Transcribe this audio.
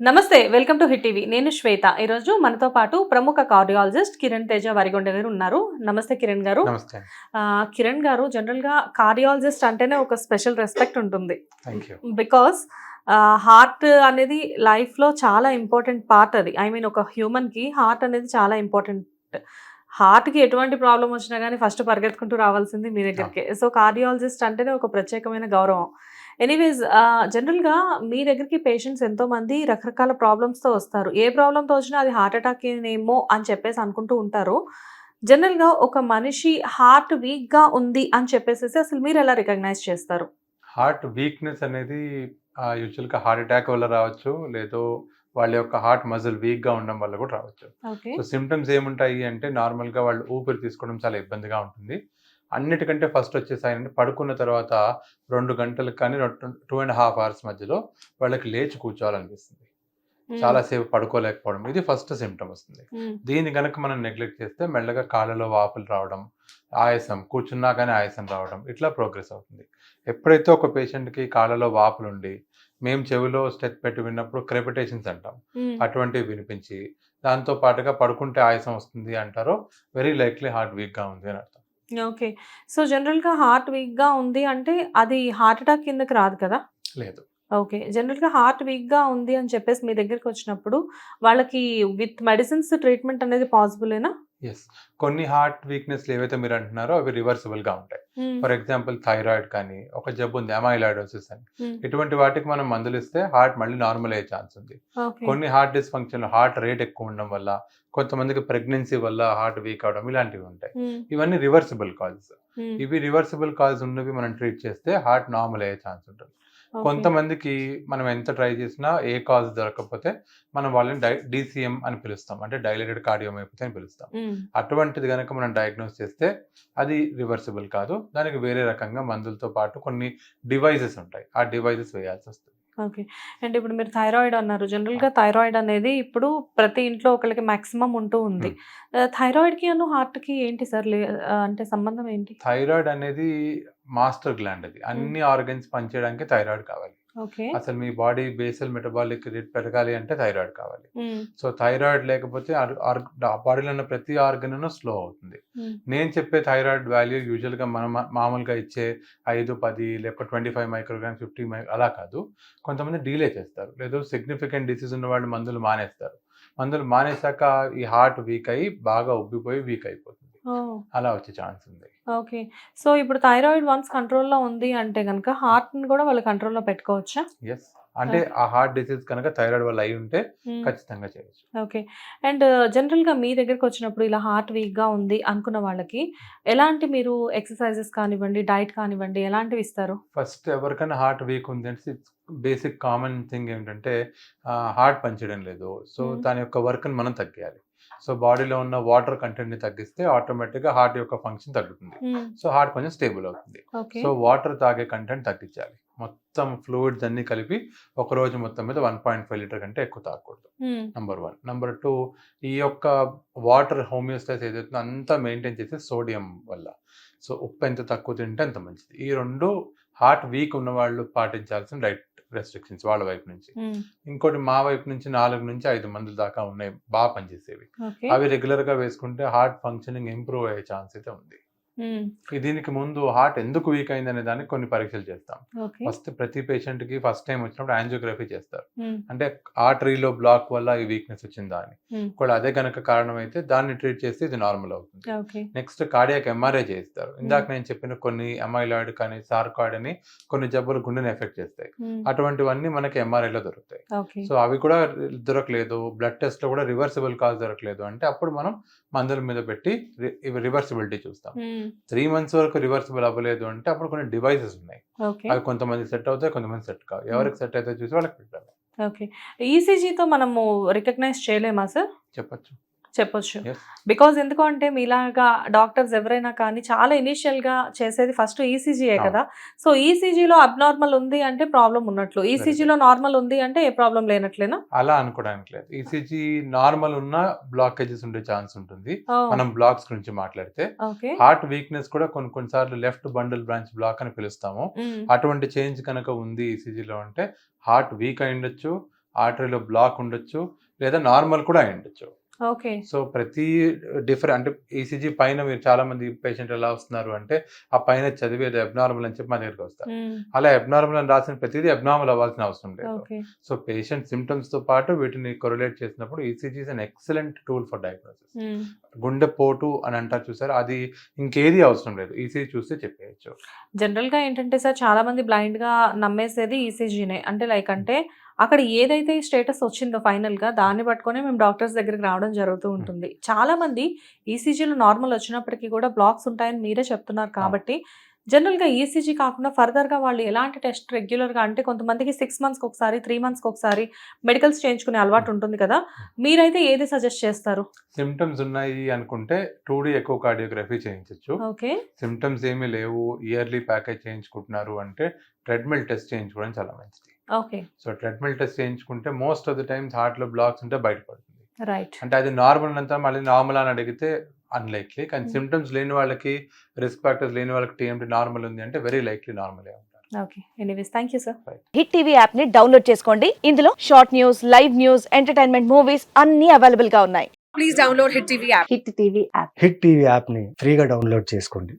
నమస్తే welcome to hit TV. నేను శ్వేత. ఈరోజు మనతో పాటు ప్రముఖ కార్డియాలజిస్ట్ కిరణ్ తేజ వరిగొండ గారు ఉన్నారు. నమస్తే కిరణ్ గారు. కిరణ్ గారు జనరల్గా కార్డియాలజిస్ట్ అంటేనే ఒక స్పెషల్ రెస్పెక్ట్ ఉంటుంది. బికాస్ హార్ట్ అనేది లైఫ్లో చాలా ఇంపార్టెంట్ పార్ట్ అది. ఐ మీన్ ఒక హ్యూమన్కి హార్ట్ అనేది చాలా ఇంపార్టెంట్ హార్ట్కి ఎటువంటి ప్రాబ్లం వచ్చినా కానీ ఫస్ట్ పరిగెత్తుకుంటూ రావాల్సింది మీ దగ్గరికి. సో కార్డియాలజిస్ట్ అంటేనే ఒక ప్రత్యేకమైన గౌరవం. ఎనీవేస్ జనరల్గా మీ దగ్గరికి పేషెంట్స్ ఎంతో మంది రకరకాల ప్రాబ్లమ్స్తో వస్తారు. ఏ ప్రాబ్లంతో వచ్చినా అది హార్ట్ అటాక్ ఏమో అని చెప్పేసి అనుకుంటూ ఉంటారు. జనరల్గా ఒక మనిషి హార్ట్ వీక్గా ఉంది అని చెప్పేసి అసలు మీరు ఎలా రికగ్నైజ్ చేస్తారు? హార్ట్ వీక్నెస్ అనేది యూజువల్గా హార్ట్ అటాక్ వల్ల రావచ్చు లేదో వాళ్ళ యొక్క హార్ట్ మజిల్ వీక్గా ఉండడం వల్ల కూడా రావచ్చు. సో సిమ్టమ్స్ ఏముంటాయి అంటే నార్మల్గా వాళ్ళు ఊపిరి తీసుకోవడం చాలా ఇబ్బందిగా ఉంటుంది. అన్నిటికంటే ఫస్ట్ వచ్చేసాయి అంటే పడుకున్న తర్వాత రెండు గంటలకు కానీ టూ అండ్ హాఫ్ అవర్స్ మధ్యలో వాళ్ళకి లేచి కూర్చోవాలనిపిస్తుంది. చాలాసేపు పడుకోలేకపోవడం ఇది ఫస్ట్ సిమ్టమ్ వస్తుంది. దీన్ని కనుక మనం నెగ్లెక్ట్ చేస్తే మెల్లగా కాళ్ళలో వాపులు రావడం ఆయాసం కూర్చున్నా కానీ ఆయాసం రావడం ఇట్లా ప్రోగ్రెస్ అవుతుంది. ఎప్పుడైతే ఒక పేషెంట్కి కాళ్ళలో వాపులు ఉండి మేము చెవిలో స్టెప్ పెట్టి విన్నప్పుడు క్రెపిటేషన్స్ అంటాం. అటువంటివి వినిపించి దాంతో పాటుగా పడుకుంటే ఆయాసం వస్తుంది అంటారో వెరీ లైక్లీ హార్ట్ వీక్గా ఉంది అని అర్థం. ఓకే. సో జనరల్గా హార్ట్ వీక్గా ఉంది అంటే అది హార్ట్ అటాక్ కిందకి రాదు కదా? లేదు. ఓకే. జనరల్గా హార్ట్ వీక్గా ఉంది అని చెప్పేసి మీ దగ్గరికి వచ్చినప్పుడు వాళ్ళకి విత్ మెడిసిన్స్ ట్రీట్మెంట్ అనేది పాసిబులేనా? ఎస్ కొన్ని హార్ట్ వీక్నెస్లు ఏవైతే మీరు అంటున్నారో అవి రివర్సిబుల్గా ఉంటాయి. ఫర్ ఎగ్జాంపుల్ థైరాయిడ్ కానీ ఒక జబ్బు ఉంది అమైలాయిడోసిస్ అని. ఇటువంటి వాటికి మనం మందులు ఇస్తే హార్ట్ మళ్ళీ నార్మల్ అయ్యే ఛాన్స్ ఉంది. కొన్ని హార్ట్ డిస్ఫంక్షన్ హార్ట్ రేట్ ఎక్కువ ఉండడం వల్ల కొంతమందికి ప్రెగ్నెన్సీ వల్ల హార్ట్ వీక్ అవడం ఇలాంటివి ఉంటాయి. ఇవన్నీ రివర్సిబుల్ కాజెస్ ఇవి రివర్సిబుల్ కాజ్ ఉన్నవి మనం ట్రీట్ చేస్తే హార్ట్ నార్మల్ అయ్యే ఛాన్స్ ఉంటుంది. కొంతమందికి మనం ఎంత ట్రై చేసినా ఏ కాజ్ దొరకకపోతే మనం వాళ్ళని డై డిసిఎం అని పిలుస్తాం. అంటే డైలేటెడ్ కార్డియోమయోపతి అని పిలుస్తాం. అటువంటిది కనుక మనం డయాగ్నోస్ చేస్తే అది రివర్సిబుల్ కాదు. దానికి వేరే రకంగా మందులతో పాటు కొన్ని డివైజెస్ ఉంటాయి. ఆ డివైజెస్ వేయాల్సి వస్తుంది. ఓకే. అండ్ ఇప్పుడు మీరు థైరాయిడ్ అన్నారు. జనరల్గా థైరాయిడ్ అనేది ఇప్పుడు ప్రతి ఇంట్లో ఒకరికి మాక్సిమం ఉంటూ ఉంది. థైరాయిడ్కి అను హార్ట్కి ఏంటి సార్ అంటే సంబంధం ఏంటి? థైరాయిడ్ అనేది మాస్టర్ గ్లాండ్ అది. అన్ని ఆర్గన్స్ పనిచేయడానికి థైరాయిడ్ కావాలి. అసలు మీ బాడీ బేసల్ మెటబాలిక్ రేట్ పెరగాలి అంటే థైరాయిడ్ కావాలి. సో థైరాయిడ్ లేకపోతే బాడీలో ఉన్న ప్రతి ఆర్గన్ స్లో అవుతుంది. నేను చెప్పే థైరాయిడ్ వాల్యూ యూజువల్గా మనం మా- మామూలుగా ఇచ్చే ఐదు పది లేకపోతే ట్వంటీ ఫైవ్ మైక్రోగ్రామ్ ఫిఫ్టీ మై అలా కాదు. కొంతమంది డీలే చేస్తారు. లేదు సిగ్నిఫికెంట్ డిసీజ్ ఉన్న వాళ్ళు మందులు మానేస్తారు. మందులు మానేశాక ఈ హార్ట్ వీక్ అయ్యి బాగా ఉబ్బిపోయి వీక్ అయిపోతుంది. అలా వచ్చే ఛాన్స్ ఉంది. ఓకే. సో ఇప్పుడు థైరాయిడ్ వన్స్ కంట్రోల్లో ఉంది అంటే కనుక హార్ట్ని కూడా వాళ్ళు కంట్రోల్లో పెట్టుకోవచ్చా? ఎస్ అంటే ఆ హార్ట్ డిసీజ్ కనుక థైరాయిడ్ వల్ల అయి ఉంటే ఖచ్చితంగా చేయొచ్చు. ఓకే. అండ్ జనరల్గా మీ దగ్గరకు వచ్చినప్పుడు ఇలా హార్ట్ వీక్గా ఉంది అనుకున్న వాళ్ళకి ఎలాంటి మీరు ఎక్సర్సైజెస్ కానివ్వండి డైట్ కానివ్వండి ఎలాంటివి ఇస్తారు? ఫస్ట్ ఎవరికైనా హార్ట్ వీక్ ఉంది అంటే బేసిక్ కామన్ థింగ్ ఏంటంటే హార్ట్ పనిచేయడం లేదు. సో. దాని యొక్క వర్క్ని మనం తగ్గియాలి. సో బాడీలో ఉన్న వాటర్ కంటెంట్ని తగ్గిస్తే ఆటోమేటిక్గా హార్ట్ యొక్క ఫంక్షన్ తగ్గుతుంది. సో హార్ట్ కొంచెం స్టేబుల్ అవుతుంది. సో వాటర్ తాగే కంటెంట్ తగ్గించాలి. మొత్తం ఫ్లూయిడ్స్ అన్ని కలిపి ఒక రోజు మొత్తం మీద వన్ పాయింట్ ఫైవ్ లీటర్ కంటే ఎక్కువ తాగకూడదు. నంబర్ వన్ నంబర్ టూ ఈ యొక్క వాటర్ హోమియోస్టాస్ ఏదైతుందో అంతా మెయింటైన్ చేసే సోడియం వల్ల. సో ఉప్పు ఎంత తక్కువ తింటే అంత మంచిది. ఈ రెండు హార్ట్ వీక్ ఉన్న వాళ్ళు పాటించాల్సిన డైట్. రెస్ట్రిక్షన్స్ వాళ్ళ వైపు నుంచి. ఇంకోటి మా వైపు నుంచి నాలుగు నుంచి ఐదు మందుల దాకా ఉన్నాయి బాగా పనిచేసేవి. అవి రెగ్యులర్గా వేసుకుంటే హార్ట్ ఫంక్షనింగ్ ఇంప్రూవ్ అయ్యే ఛాన్స్ అయితే ఉంది. దీనికి ముందు హార్ట్ ఎందుకు వీక్ అయింది అనే దానికి కొన్ని పరీక్షలు చేస్తాం. ఫస్ట్ ప్రతి పేషెంట్కి ఫస్ట్ టైం వచ్చినప్పుడు యాంజియోగ్రఫీ చేస్తారు. అంటే ఆర్టరీలో బ్లాక్ వల్ల ఈ వీక్నెస్ వచ్చిందా అని. కూడా అదే కనుక కారణం అయితే దాన్ని ట్రీట్ చేస్తే ఇది నార్మల్ అవుతుంది. నెక్స్ట్ కార్డియాక్ ఎంఆర్ఐ చేస్తారు ఇందాక నేను చెప్పిన కొన్ని అమైలాయిడ్ కానీ సార్కాయిడ్ అని కొన్ని జబ్బులు గుండెని ఎఫెక్ట్ చేస్తాయి. అటువంటివన్నీ మనకి MRI లో దొరుకుతాయి సో అవి కూడా దొరకలేదు. బ్లడ్ టెస్ట్లో కూడా రివర్సిబుల్ కాజ్ దొరకలేదు. అంటే అప్పుడు మనం మందుల మీద పెట్టి రివర్సిబిలిటీ చూస్తాం. త్రీ మంత్స్ వరకు రివర్సిబుల్ అవ్వలేదు అంటే అప్పుడు కొన్ని డివైసెస్ ఉన్నాయి. అవి కొంతమంది సెట్ అవుతాయి కొంతమంది సెట్ కావు. ఎవరికి సెట్ అయితే చూసి వాళ్ళకి పెట్టాలి. ఓకే. ఈసీజీతో మనము రికగ్నైజ్ చేయలేమా సార్? చెప్పచ్చు. చెప్పొచ్చు. బికాజ్ ఎందుకు అంటే మీలాగా డాక్టర్స్ ఎవరైనా కానీ చాలా ఇనిషియల్గా చేసేది ఫస్ట్ ఈసీజీయే అవును. కదా సో ఈసీజీలో అబ్నార్మల్ ఉంది అంటే ప్రాబ్లం ఉన్నట్లు. ఈసీజీలో నార్మల్ ఉంది అంటే ఏ ప్రాబ్లం లేనట్లేనా? అలా అనుకోవడానికి లేదు. ఈసీజీ నార్మల్ ఉన్న బ్లాకేజెస్ ఉండే ఛాన్స్ ఉంటుంది. ఓ, మనం బ్లాక్స్ గురించి మాట్లాడితే హార్ట్ వీక్నెస్ కూడా కొన్ని కొన్నిసార్లు లెఫ్ట్ బండిల్ బ్రాంచ్ బ్లాక్ అని పిలుస్తాము. మ్మ్. అటువంటి చేంజ్ కనుక ఉంది ఈసీజీలో అంటే హార్ట్ వీక్ అయి ఉండొచ్చు ఆర్టరీలో బ్లాక్ ఉండొచ్చు లేదా నార్మల్ కూడా అయి ఉండొచ్చు. ఓకే. సో ప్రతి డిఫరెంట్ అంటే ఈసీజీ పైన మీరు చాలా మంది పేషెంట్ ఎలా వస్తున్నారు అంటే ఆ పైన చదివేది అబ్నార్మల్ అని చెప్పి మా దగ్గరికి వస్తారు. అలా అబ్నార్మల్ అని రాసిన ప్రతిదీ అబ్నార్మల్ అవ్వాల్సిన అవసరం లేదు. సో పేషెంట్ సిమ్టమ్స్తో పాటు వీటిని కొరిలేట్ చేసినప్పుడు ECG is an excellent tool for diagnosis గుండె పోటు అని అంటారు చూసారు అది ఇంకేది అవసరం లేదు. ఈసీజీ చూస్తే చెప్పేయచ్చు. జనరల్గా ఏంటంటే సార్ చాలా మంది బ్లైండ్గా నమ్మేసేది ఈసీజీనే అంటే లైక్ అంటే అక్కడ ఏదైతే స్టేటస్ వచ్చిందో ఫైనల్గా దాన్ని పట్టుకొని మేము డాక్టర్స్ దగ్గరికి రావడం జరుగుతూ ఉంటుంది. చాలా మంది ఈసీజీలో నార్మల్ వచ్చినప్పటికీ కూడా బ్లాక్స్ ఉంటాయని మీరే చెప్తున్నారు కాబట్టి జనరల్గా ఈసీజీ కాకుండా ఫర్దర్గా వాళ్ళు ఎలాంటి టెస్ట్ రెగ్యులర్గా అంటే కొంతమందికి సిక్స్ మంత్స్కి ఒకసారి త్రీ మంత్స్కి ఒకసారి మెడికల్స్ చేయించుకునే అలవాటు ఉంటుంది కదా మీరైతే ఏది సజెస్ట్ చేస్తారు? సిమ్టమ్స్ ఉన్నాయి అనుకుంటే టూ డీ ఎక్కువ కార్డియోగ్రఫీ చేయించవచ్చు ఓకే. సిమ్టమ్స్ ఏమీ లేవు. ఇయర్లీ ప్యాకేజ్ చేయించుకుంటున్నారు అంటే ట్రెడ్మిల్ టెస్ట్ చేయించుకోవడం చాలా మంచిది. ఓకే. సో ట్రెడ్మిల్ టెస్ట్ చేయించుకుంటే మోస్ట్ ఆఫ్ ద టైమ్స్ హార్ట్లో బ్లాక్స్ ఉంటే బయటపడుతుంది. రైట్. అంటే అది నార్మల్ అంతా మళ్ళీ నార్మల్ అని అడిగితే అన్లైక్లీ కానీ. సిమ్టమ్స్ లేని వాళ్ళకి రిస్క్ ఫ్యాక్టర్స్ లేని వాళ్ళకి టీఎంటీ నార్మల్ ఉంది అంటే వెరీ లైక్లీ నార్మల్ ఉంటారు. Okay. Anyways thank you sir Hit TV యాప్ని డౌన్లోడ్ చేసుకోండి. ఇందులో short news live news entertainment movies అన్ని అవైలబుల్గా ఉన్నాయి. Please download Hit TV app. Hit TV app Hit TV యాప్ని ఫ్రీగా డౌన్లోడ్ చేసుకోండి.